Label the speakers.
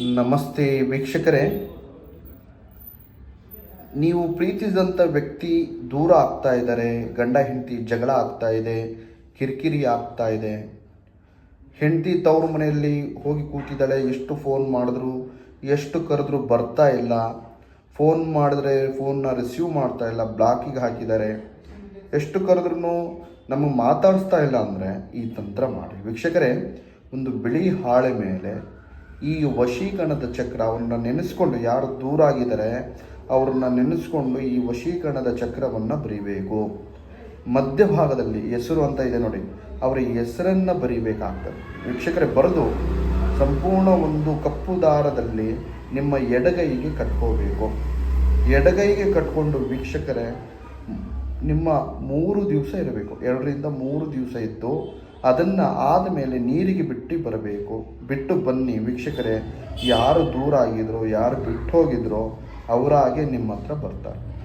Speaker 1: ನಮಸ್ತೆ ವೀಕ್ಷಕರೇ. ನೀವು ಪ್ರೀತಿಸಿದಂಥ ವ್ಯಕ್ತಿ ದೂರ ಆಗ್ತಾ ಇದ್ದಾರೆ, ಗಂಡ ಹೆಂಡತಿ ಜಗಳ ಆಗ್ತಾ ಇದೆ, ಕಿರಿಕಿರಿ ಆಗ್ತಾ ಇದೆ. ಹೆಂಡತಿ ತವ್ರ ಮನೆಯಲ್ಲಿ ಹೋಗಿ ಕೂತಿದ್ದಾಳೆ, ಎಷ್ಟು ಫೋನ್ ಮಾಡಿದ್ರು, ಎಷ್ಟು ಕರೆದ್ರು ಬರ್ತಾ ಇಲ್ಲ. ಫೋನ್ ಮಾಡಿದ್ರೆ ಫೋನ್ನ ರಿಸೀವ್ ಮಾಡ್ತಾ ಇಲ್ಲ ಬ್ಲಾಕಿಗೆ ಹಾಕಿದ್ದಾರೆ. ಎಷ್ಟು ಕರೆದ್ರೂ ನಮಗೆ ಮಾತಾಡಿಸ್ತಾ ಇಲ್ಲ ಅಂದರೆ ಈ ತಂತ್ರ ಮಾಡಿ. ವೀಕ್ಷಕರೇ, ಒಂದು ಬಿಳಿ ಹಾಳೆ ಮೇಲೆ ಈ ವಶೀಕರಣದ ಚಕ್ರ ಅವ್ರನ್ನ ನೆನೆಸ್ಕೊಂಡು ಯಾರು ದೂರ ಆಗಿದ್ದಾರೆ ಅವ್ರನ್ನ ನೆನೆಸ್ಕೊಂಡು ಈ ವಶೀಕರಣದ ಚಕ್ರವನ್ನು ಬರೀಬೇಕು. ಮಧ್ಯಭಾಗದಲ್ಲಿ ಹೆಸರು ಅಂತ ಇದೆ ನೋಡಿ, ಅವರ ಹೆಸರನ್ನು ಬರೀಬೇಕಾಗ್ತದೆ. ವೀಕ್ಷಕರೇ, ಬರೆದು ಸಂಪೂರ್ಣ ಒಂದು ಕಪ್ಪು ದಾರದಲ್ಲಿ ನಿಮ್ಮ ಎಡಗೈಗೆ ಕಟ್ಕೋಬೇಕು. ಎಡಗೈಗೆ ಕಟ್ಕೊಂಡು ವೀಕ್ಷಕರೇ, ನಿಮ್ಮ ಮೂರು ದಿವಸ ಇರಬೇಕು. ಎರಡರಿಂದ ಮೂರು ದಿವಸ ಇದ್ದು ಅದನ್ನು ಆದಮೇಲೆ ನೀರಿಗೆ ಬಿಟ್ಟು ಬರಬೇಕು. ಬಿಟ್ಟು ಬನ್ನಿ ವೀಕ್ಷಕರೇ, ಯಾರು ದೂರ ಆಗಿದ್ರೋ ಯಾರು ಬಿಟ್ಟು ಹೋಗಿದ್ರೋ ಅವರಾಗೆ ನಿಮ್ಮ ಹತ್ರ ಬರ್ತಾರೆ.